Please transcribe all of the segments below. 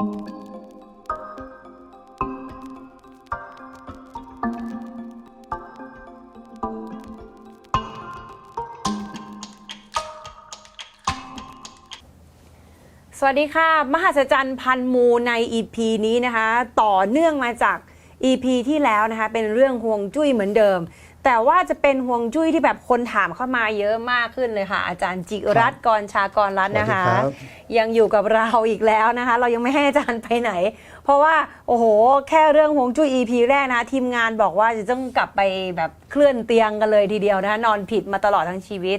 สวัสดีค่ะ มหัศจรรย์พันมูใน EP นี้นะคะ ต่อเนื่องมาจาก EP ที่แล้วนะคะ เป็นเรื่องห่วงจุ้ยเหมือนเดิม แต่ว่าจะเป็นห่วงจุ้ยที่แบบคนถามเข้ามาเยอะมากขึ้นเลยค่ะ อาจารย์จิรัตน์กรชากรรัตน์นะคะสวัสดีครับยังอยู่กับเราอีกแล้วนะคะ เรายังไม่ให้อาจารย์ไปไหน เพราะว่าโอ้โห แค่เรื่องห่วงจุ้ย EP แรกนะทีมงานบอกว่าจะต้องกลับไปแบบเคลื่อนเตียงกันเลยทีเดียวนะคะนอนผิดมาตลอดทั้งชีวิต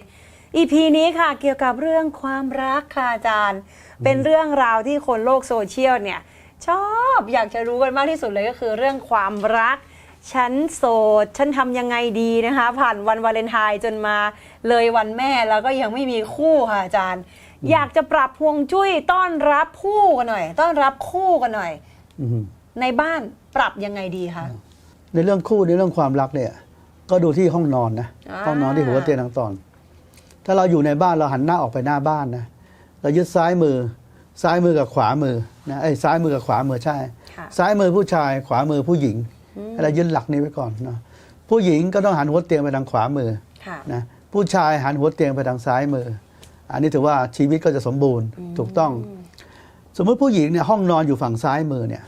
EP นี้ค่ะเกี่ยวกับเรื่องความรักค่ะอาจารย์ เป็นเรื่องราวที่คนโลกโซเชียลเนี่ยชอบอยากจะรู้กันมากที่สุดเลยก็คือเรื่องความรัก ฉันโสด ฉันทำยังไงดีนะคะ ผ่านวันวาเลนไทน์จนมาเลยวันแม่แล้วก็ยังไม่มีคู่ค่ะอาจารย์ อยากจะปรับพวงจุ้ยต้อนรับคู่กันหน่อย ต้อนรับคู่กันหน่อย อืมในบ้านปรับยังไงดีคะ ในเรื่องคู่ในเรื่องความรักเนี่ย ก็ดูที่ห้องนอนนะอ่า ห้องนอนที่หัวเตียงทางตอน ถ้าเราอยู่ในบ้านเราหันหน้าออกไปหน้าบ้านนะเรายึดซ้ายมือ ซ้ายมือกับขวามือนะไอ้ยซ้ายมือกับขวามือใช่ ค่ะ ซ้ายมือผู้ชายขวามือผู้หญิง ให้เรายึดหลักนี้ไว้ก่อนนะผู้หญิงก็ต้องหันหัวเตียงไปทางขวามือค่ะนะผู้ชายหันหัวเตียงไปทางซ้ายมือ อันนี้ถือว่าชีวิตก็จะสมบูรณ์ถูกต้อง สมมติผู้หญิงเนี่ยห้องนอนอยู่ฝั่งซ้ายมือเนี่ย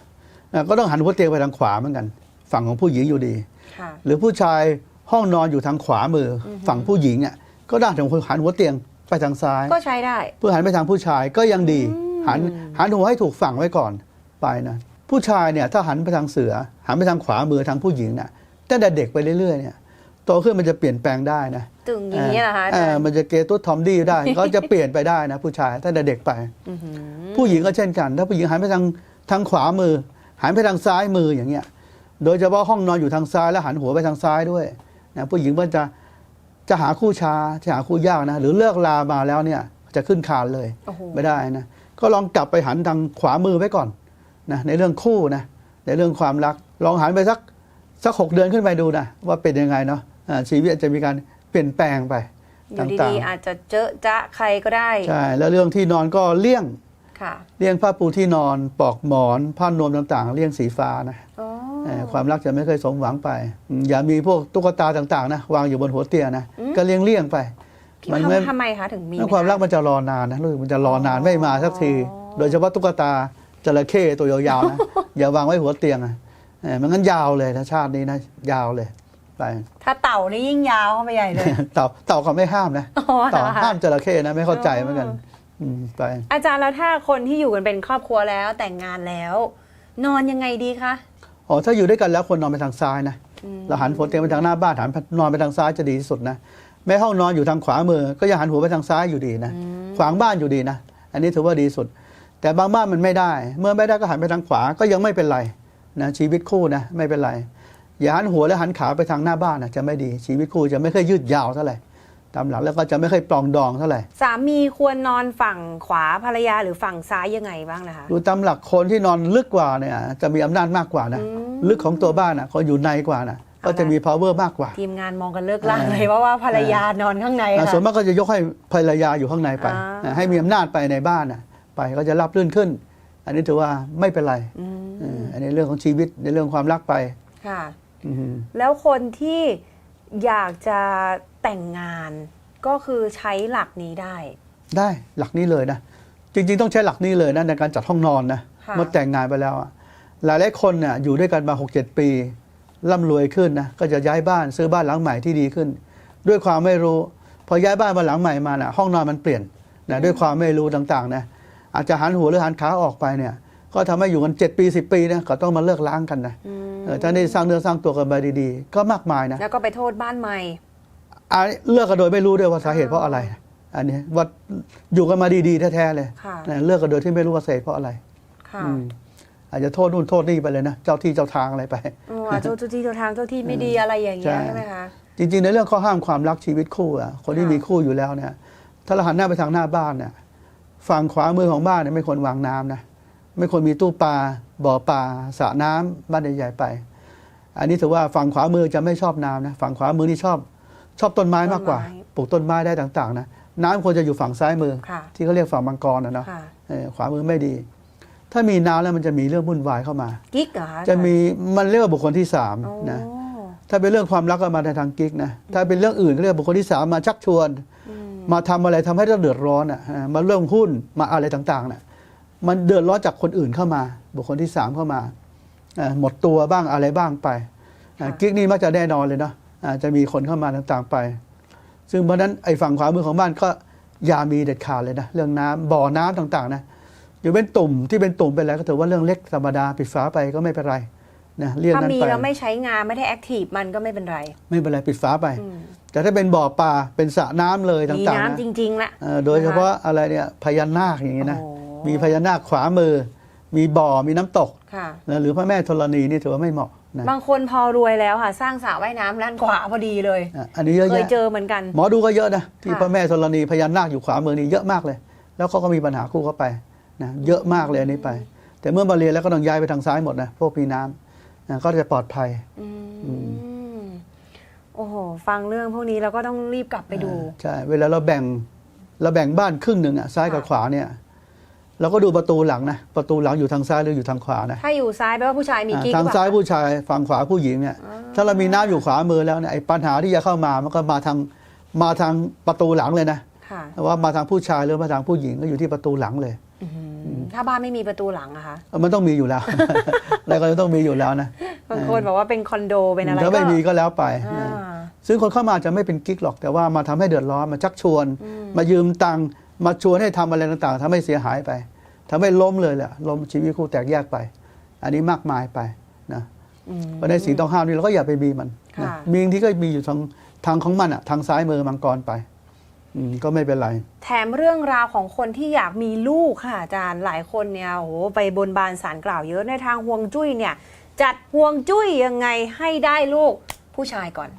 นะก็ต้องหันหัวเตียงไปทางขวาเหมือนกัน ฝั่งของผู้หญิงอยู่ดีค่ะหรือผู้ชายห้องนอนอยู่ทางขวามืออฝั่งผู้หญิงอะก็ได้ถึงหันหัวเตียงไปทางซ้าย ก็ใช้ได้ เพื่อหันไปทางผู้ชายก็ยังดี หันหันหัวให้ถูกฝั่งไว้ก่อนไปนะ ผู้ชายเนี่ยถ้าหันไปทางเสือ หันไปทางขวามือทางผู้หญิงเนี่ยตั้งแต่เด็กไปเรื่อยๆเนี่ยโตขึ้นมันจะเปลี่ยนแปลงได้นะตึงอย่างนี้นะคะอาเอจารอย์มันจะเกย์ตุ๊ดทอมดี้ได้ก็จะเปลี่ยนไปได้นะผู้ชายตั้งแต่เด็กไปอื้อหือผู้หญิงก็เช่นกัน ถ้าผู้หญิงหันไปทางทางขวามือ หันไปทางซ้ายมืออย่างเงี้ย โดยเฉพาะห้องนอนอยู่ทางซ้ายแล้วหันหัวไปทางซ้ายด้วยนะผู้หญิงมันจะจะหาคู่ช้าจะหาคู่ยากนะหรือเลิกลามาแล้วเนี่ยจะขึ้นคานเลยโอ้โหไม่ได้นะก็ลองกลับไปหันทางขวามือไว้ก่อน นะในเรื่องคู่นะในเรื่องความรัก ลองหันไปสักสักหกเดือนขึ้นไปดูนะว่าเป็นยังไงเนาะอ่าชีวิตจะมีการเปลี่ยนแปลงไปอยู่ต่างดีๆอาจจะเจอจะใครก็ได้ๆใช่แล้วเรื่องที่นอนก็เลี่ยงค่ะเลี่ยงผ้าปูที่นอนปลอกหมอนผ้านวมต่างๆ เลี่ยงสีฟ้านะอ๋อเอ่อความรักจะไม่เคยสมหวังไปอืมอย่ามีพวกตุ๊กตาต่างๆนะวางอยู่บนหัวเตียงนะก็เลี่ยงเลี่ยงๆไป มันไม่ทำทำไมคะถึงมีแล้วความรักมันจะรอนานนะลูกมันจะรอนานไม่มาสักทีอ๋อโดยเฉพาะตุ๊กตา จระเข้ตัวยาวๆนะ อย่าวางไว้หัวเตียงอะเออมันงั้นยาวเลยนะชาตินี้นะ ยาวเลยไปถ้าเต่านี่ยิ่งยาวเข้าไปใหญ่เลย เต่าเต่าเขาไม่ห้ามนะอ๋อเหรเต่าอคะห้ามจระเข้นะไม่เข้าใจเหมือนกันอ๋อมไปอาจารย์แล้วถ้าคนที่อยู่กันเป็นครอบครัวแล้วแต่งงานแล้ว นอนยังไงดีคะอ๋อถ้าอยู่ด้วยกันแล้วคนนอนไปทางซ้ายนะอืมเราหันหัวเตียงไปทางหน้าบ้านหันนอนไปทางซ้ายจะดีที่สุดนะแม้ห้องนอนอยู่ทางขวามือ ก็ยังหันหัวไปทางซ้ายอยู่ดีนะขวางบ้านอยู่ดีนะอันนี้ถือว่าดีสุด แต่บางบ้านมันไม่ได้ เมื่อไม่ได้ก็หันไปทางขวาก็ยังไม่เป็นไรนะชีวิตคู่นะไม่เป็นไร อย่าหันหัวและหันขาไปทางหน้าบ้านนะจะไม่ดีชีวิตคู่จะไม่ค่อยยืดยาวเท่าไหร่ตามหลักแล้วก็จะไม่ค่อยปลองดองเท่าไหร่สามีควรนอนฝั่งขวาภรรยาหรือฝั่งซ้ายยังไงบ้างนะคะดูตามหลักคนที่นอนลึกกว่าเนี่ยจะมีอำนาจมากกว่านะอืมลึกของตัวบ้านนะคนอยู่ในกว่านะก็จะมี power มากกว่า ทีมงานมองกันเลิกล่างเลยว่าว่าภรรยานอนข้างในอ่าค่ะส่วนมากก็จะยกให้ภรรยาอยู่ข้างในไปอ่าอ่าให้มีอำนาจไปในบ้านน่ะ ไปก็จะรับลื่นขึ้น อันนี้ถือว่าไม่เป็นไรอืมเอออันนี้เรื่องของชีวิตในเรื่องความรักไปค่ะอืมแล้วคนที่อยากจะแต่งงานก็คือใช้หลักนี้ได้ ได้หลักนี้เลยนะจริง ๆ ต้องใช้หลักนี้เลยนะในการจัดห้องนอนนะค่ะเมื่อแต่งงานไปแล้วอะหลายหลายๆคนเนี่ยอยู่ด้วยกันมา 6 7 ปีร่ำรวยขึ้นนะก็จะย้ายบ้านซื้อบ้านหลังใหม่ที่ดีขึ้น ด้วยความไม่รู้ พอย้ายบ้านมาหลังใหม่มาน่ะห้องนอนมันเปลี่ยนนะด้วยความไม่รู้ต่างๆนะ อาจจะหันหัวหรือหันขาออกไปเนี่ย ก็ทำให้อยู่กัน 7 ปี 10 ปีนะก็ต้องมาเลิกล้างกันนะอืมเออถ้าได้สร้างเนื้อสร้างตัวกันไปดีๆ ก็มากมายนะแล้วก็ไปโทษบ้านใหม่อันนี้เลิกกันโดยไม่รู้ด้วยว่าสาเหตุเพราะอะไร อันนี้ว่าอยู่กันมาดีๆแท้ๆเลยค่ะนะเลิกกันโดยที่ไม่รู้ว่าสาเหตุเพราะอะไรค่ะอืมอาจจะโทษนู่นโทษนี่ไปเลยนะเจ้าที่เจ้าทางอะไรไปอ๋อเจ้าที่เจ้าทางเจ้าที่ไม่ดีอะไรอย่างเงี้ยใช่ใช่ไหมคะจริงๆในเรื่องข้อห้ามความรักชีวิตคู่อะคนที่ค่ะมีคู่อยู่แล้วเนี่ยถ้าเราหันหน้าไปทางหน้าบ้านเนี่ย ฝั่งขวามือของบ้านเนี่ยไม่ควรวางน้ำนะไม่ควรมีตู้ปลาบ่อปลาสระน้ำบ้านใหญ่ๆไป อันนี้ถือว่าฝั่งขวามือจะไม่ชอบน้ำนะฝั่งขวามือนี่ชอบ ชอบต้นไม้มากกว่าต้นไม้ปลูกต้นไม้ได้ต่างๆนะน้ำควรจะอยู่ฝั่งซ้ายมือค่ะที่เขาเรียกฝั่งมังกรนะเนาะค่ะเออขวามือไม่ดี ถ้ามีน้ำแล้วมันจะมีเรื่องวุ่นวายเข้ามากิ๊กเหรอคะจะมีมันเรียกว่าบุคคลที่สามโอ้นะถ้าเป็นเรื่องความรักก็มาในทางกิ๊กนะถ้าเป็นเรื่องอื่นก็เรียกว่าบุคคลที่สามมาชักชวนอื มมาทำอะไรทำให้เราเดือดร้อนอะอ่ามาเรื่องหุ้นมาอะไรต่างๆน่ะมันเดือดร้อนจากคนอื่นเข้ามา บุคคลที่สามเข้ามาอ่าหมดตัวบ้างอะไรบ้างไปอ่ากิ๊กนี่มักจะแน่นอนเลยเนาะอ่าจะมีคนเข้ามาต่างๆไป ซึ่งเพราะฉะนั้นไอ้ฝั่งขวามือของบ้านก็อย่ามีเด็ดขาดเลยนะเรื่องน้ำบ่อน้ำต่างๆนะอยู่เป็นตุ่มที่เป็นตุ่มเป็นอะไรก็ถือว่าเรื่องเล็กธรรมดาปิดฝาไปก็ไม่เป็นไร นะเรียกถ้านั้นมีไป แล้วไม่ใช้งานไม่ได้แอคทีฟมันก็ไม่เป็นไร ไม่เป็นไรปิดฝาไป อืม แต่ถ้าเป็นบ่อปลาเป็นสระน้ำเลยมีต่างๆน้ำนะจริง ๆ ละ เอ่อโดยเฉพาะอะไรเนี่ยพญานาคอย่างนี้นะโอ้มีพญานาคขวามือ มีบ่อมีน้ำตกค่ะ นะหรือพระแม่ธรณีนี่ถือว่าไม่เหมาะนะบางคนพอรวยแล้วค่ะ สร้างสระว่ายน้ำด้านขวาพอดีเลย อะอันนี้เยอะเคยแยะ เจอเหมือนกัน หมอดูก็เยอะนะ ที่ค่ะ พระแม่ธรณีพญานาคอยู่ขวามือนี่เยอะมากเลย แล้วเขาก็มีปัญหาคู่เข้าไปนะเยอะมากเลยอันนี้ไป แต่เมื่อมาเรียนแล้วก็ต้องย้ายไปทางซ้ายหมดนะพวกมีน้ำนะ ก็จะปลอดภัยอืมโอ้โห ฟังเรื่องพวกนี้เราก็ต้องรีบกลับไปดู ใช่ เวลาเราแบ่งเราแบ่งบ้านครึ่งหนึ่งอะซ้ายกับค่ะขวาเนี่ยเราก็ดูประตูหลังนะประตูหลังอยู่ทางซ้ายหรืออยู่ทางขวานะถ้าอยู่ซ้ายแปลว่าผู้ชายมีอ่ากิ๊กทางหรือเปซ้ายล่าผู้ชายฝั่งขวาผู้หญิงเนี่ยถ้าเรามีน้ำอยู่ขวามือแล้วเนี่ยไอ้ปัญหาที่จะเข้ามามันก็มาทางมาทางประตูหลังเลยนะค่ะว่ามาทางผู้ชายหรือมาทางผู้หญิงก็อยู่ที่ประตูหลังเลยอืม ถ้าบ้านไม่มีประตูหลังอะคะมันต้องมีอยู่แล้ว แล้วก็ต้องมีอยู่แล้วนะบางคนบอกว่าเป็นคอนโดเป็นอะไรถ้าไม่มีก็แล้วไปอ่าซึ่งคนเข้ามาจะไม่เป็นกิ๊กหรอกแต่ว่ามาทำให้เดือดร้อนมาชักชวนอืมมายืมตังค์มาชวนให้ทำอะไรต่างๆทำให้เสียหายไปทำให้ล้มเลยแหละล้มชีวิตคู่แตกแยกไป อันนี้มากมายไปนะอืมเพราะในสิ่งต้องห้ามนี่เราก็อย่าไปมีมันนะค่ะมีที่ก็มีอยู่ทางทางของมันอะทางซ้ายมือมังกรไปอืม ก็ไม่เป็นไร แถมเรื่องราวของคนที่อยากมีลูกค่ะอาจารย์หลายคนเนี่ยโอ้โหไปบนบานสารกล่าวเยอะในทางห่วงจุ้ยเนี่ย จัดห่วงจุ้ยยังไงให้ได้ลูกผู้ชายก่อน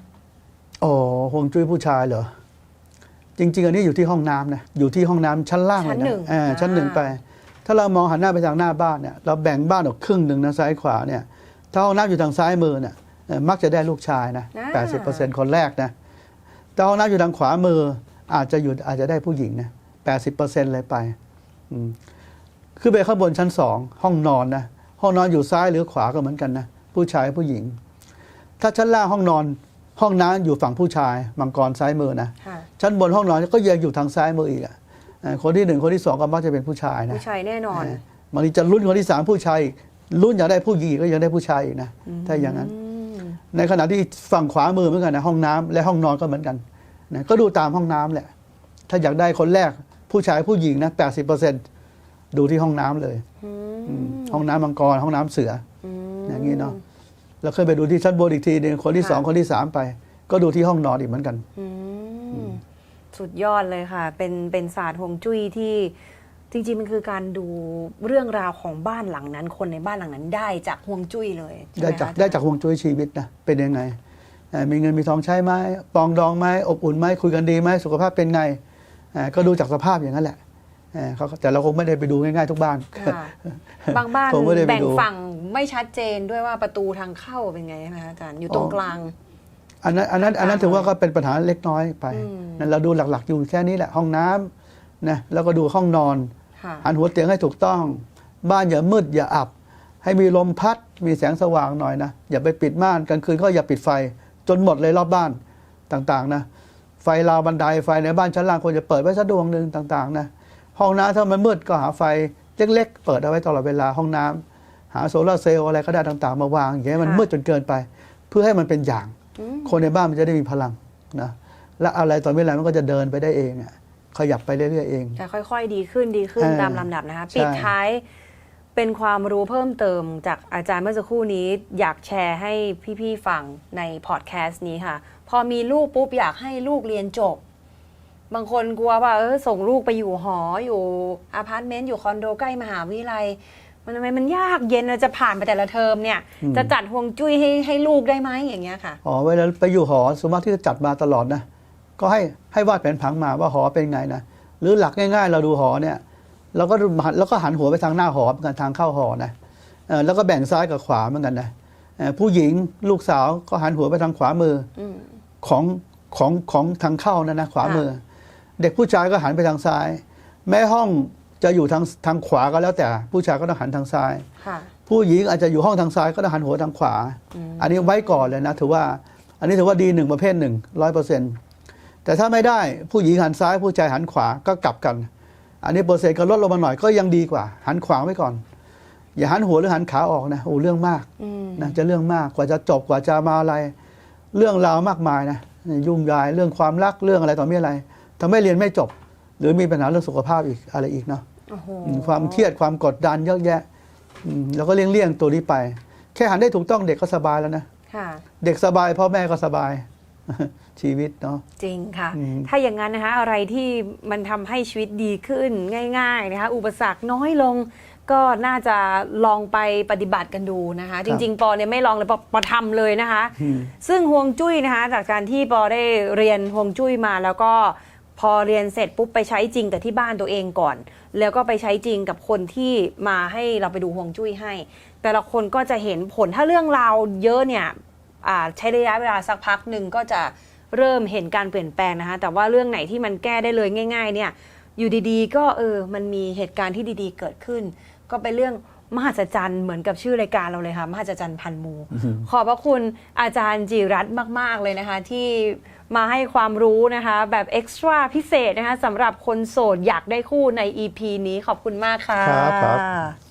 โอ้ห่วงจุ้ยผู้ชายเหรอจริง ๆ อันนี้อยู่ที่ห้องน้ำนะอยู่ที่ห้องน้ำชั้นล่างเลยชั้นหนึ่นะงเออชั้นหนึ่งอ่าไป ถ้าเรามองหันหน้าไปทางหน้าบ้านเนี่ยเราแบ่งบ้านออกครึ่งหนึ่งนะซ้ายขวาเนี่ยถ้าห้องน้ำอยู่ทางซ้ายมือเนี่ยเอ่อมักจะได้ลูกชายนะแปดสิบเปอร์เซ็นต์คนแรกนะถ้าห้องน้ำอยู่ทางขวามือ อาจจะอยู่อาจจะได้ผู้หญิงนะแปดสิบเปอร์เซ็นต์เลยไปอืมขึ้นไปข้างบนชั้นสองห้องนอนนะห้องนอนอยู่ซ้ายหรือขวาก็เหมือนกันนะผู้ชายผู้หญิง ถ้าชั้นล่างห้องนอน ห้องน้ำอยู่ฝั่งผู้ชายมังกรซ้ายมือนะค่ะชั้นบนห้องนอนก็ยังอยู่ทางซ้ายมืออีกอะเอ่อคนที่หนึ่งคนที่สองก็มักจะเป็นผู้ชายนะผู้ชายแน่นอนเออบางทีจะรุ่นคนที่สามผู้ชายอีกรุ่นอยากได้ผู้หญิงอีกก็ยังได้ผู้ชายอีกนะถ้าอย่างนั้นอืมในขณะที่ฝั่งขวามือเหมือนกันนะห้องน้ำและห้องนอนก็เหมือนกัน นะก็ดูตามห้องน้ำแหละ ถ้าอยากได้คนแรกผู้ชายผู้หญิงนะแปดสิบเปอร์เซ็นดูที่ห้องน้ำเลยอืมอืมห้องน้ำมังกรห้องน้ำเสืออืมอย่างนี้เนาะแล้วขึ้นไปดูที่ชั้นบนอีกทีหนึงคนที่ค่ะสองคนที่สามไป ก็ดูที่ห้องนอนอีกเหมือนกันอืมสุดยอดเลยค่ะ เป็นเป็นศาสตร์ฮวงจุ้ยที่จริงๆ มันคือการดูเรื่องราวของบ้านหลังนั้น คนในบ้านหลังนั้นได้จากฮวงจุ้ยเลยใช่หมได้จากคะได้จากฮวงจุ้ยชีวิตนะเป็นยังไงเอ่อ มีเงินมีทองใช้ไหมปองดองไหมอบอุ่นไหมคุยกันดีไหมสุขภาพเป็นไงเอ่อก็ดูจากสภาพอย่างนั้นแหละเอ่อเขาแต่เราคงไม่ได้ไปดูง่ายๆทุกบ้านค่ะบางบ้านผมไม่ได้ไปแบ่งดูฝั่งไม่ชัดเจนด้วยว่าประตูทางเข้าเป็นไงใช่ไหมคะอาจารย์อยู่ตรงอ๋อกลางอันนั้นอันนั้นอันนั้นถือว่าก็เป็นปัญหาเล็กน้อยไปอืมนั่นเราดูหลักๆอยู่แค่นี้แหละห้องน้ำนะแล้วก็ดูห้องนอนค่ะหันหัวเตียงให้ถูกต้อง บ้านอย่ามืดอย่าอับ ให้มีลมพัดมีแสงสว่างหน่อยนะอย่าไปปิดม่านกลางคืนก็อย่าปิดไฟ จนหมดเลยรอบบ้านต่างๆนะไฟราวบันไดไฟในบ้านชั้นล่างควรจะเปิดไว้สักดวงหนึ่งต่างๆนะห้องน้ำถ้ามันมืดก็หาไฟเล็ก ๆ เปิดเอาไว้ตลอดเวลาห้องน้ำหาโซลาร์เซลล์อะไรก็ได้ต่างๆ มาวางอย่างเงี้ยมันค่ะมืดจนเกินไป เพื่อให้มันเป็นอย่างอืมคนในบ้านมันจะได้มีพลังนะและอะไรต่อเมื่อไรมันก็จะเดินไปได้เองอะขยับไปเรื่อยๆเองจะค่อย ๆ ดีขึ้นดีขึ้นเออตามลำดับนะคะใช่ปิดท้าย เป็นความรู้เพิ่มเติมจากอาจารย์เมื่อสักครู่นี้อยากแชร์ให้พี่ๆฟังในพอดแคสต์นี้ค่ะ พอมีลูกปุ๊บอยากให้ลูกเรียนจบ บางคนกลัวว่าเออส่งลูกไปอยู่หออยู่อพาร์ตเมนต์อยู่คอนโดใกล้มหาวิทยาลัย มันทำไมมันยากเย็นเราจะผ่านไปแต่ละเทอมเนี่ย จะจัดห่วงจุ้ยให้ให้ลูกได้ไหมอย่างเงี้ยค่ะอ๋อเวลาไปอยู่หอสมมติที่จะจัดมาตลอดนะก็ให้ให้วาดแผนผังมาว่าหอเป็นไงนะหรือหลักง่าย ๆ เราดูหอเนี่ย เราก็ดูหันแล้วก็หันหัวไปทางหน้าหอเป็นการทางเข้าหอนะเอ่อแล้วก็แบ่งซ้ายกับขวาเหมือนกันนะเอ่อผู้หญิงลูกสาวก็หันหัวไปทางขวามืออืมของของของทางเข้านะนะขวามือ เด็กผู้ชายก็หันไปทางซ้าย แม้ห้องจะอยู่ทางทางขวาก็แล้วแต่ ผู้ชายก็ต้องหันทางซ้ายค่ะผู้หญิงอาจจะอยู่ห้องทางซ้ายก็ต้องหันหัวทางขวา อันนี้ไว้ก่อนเลยนะถือว่า อันนี้ถือว่าดีหนึ่งประเภทหนึ่งร้อยเปอร์เซ็นต์แต่ถ้าไม่ได้ผู้หญิงหันซ้ายผู้ชายหันขวาก็กลับกัน อันนี้เปอร์เซ็นต์ก็ลดลงมาหน่อยก็ยังดีกว่า หันขวาไว้ก่อน อย่าหันหัวหรือหันขาออกนะโอ้เรื่องมากอืมนะจะเรื่องมากกว่าจะจบกว่าจะมาอะไร เรื่องราวมากมายนะยุ่งยายเรื่องความรักเรื่องอะไรต่อมีอะไรทำให้เรียนไม่จบ หรือมีปัญหาเรื่องสุขภาพอีกอะไรอีกเนาะโอ้โหอืมความเครียดความกดดันเยอะแยะอืมแล้วก็เลี่ยงเลี่ยงๆตัวนี้ไป แค่หันได้ถูกต้องเด็กก็สบายแล้วนะค่ะเด็กสบายพ่อแม่ก็สบาย ชีวิตเนาะ จริงค่ะ อืม ถ้าอย่างนั้นนะคะอะไรที่มันทำให้ชีวิตดีขึ้นง่าย ๆนะคะ อุปสรรคน้อยลง ก็น่าจะลองไปปฏิบัติกันดูนะคะ จริง ๆ ปอเนี่ยไม่ลองเลยปอปอทำเลยนะคะอืมซึ่งฮวงจุ้ยนะคะ จากการที่ปอได้เรียนฮวงจุ้ยมาแล้วก็พอเรียนเสร็จปุ๊บไปใช้จริงกับที่บ้านตัวเองก่อน แล้วก็ไปใช้จริงกับคนที่มาให้เราไปดูฮวงจุ้ยให้ แต่ละคนก็จะเห็นผลถ้าเรื่องราวเยอะเนี่ยอ่า ใช้ระยะเวลาสักพักหนึ่งก็จะเริ่มเห็นการเปลี่ยนแปลงนะคะ แต่ว่าเรื่องไหนที่มันแก้ได้เลยง่าย ๆ เนี่ย อยู่ดีๆ ก็เออ มันมีเหตุการณ์ที่ดีๆ เกิดขึ้น ก็เป็นเรื่องมหัศจรรย์เหมือนกับชื่อรายการเราเลยค่ะมหัศจรรย์พันมู ขอบพระคุณอาจารย์จิรัตน์มาก ๆ เลยนะคะ ที่มาให้ความรู้นะคะ แบบเอ็กซ์ตร้าพิเศษนะคะสำหรับคนโสดอยากได้คู่ใน EP นี้ขอบคุณมากค่ะครับครับ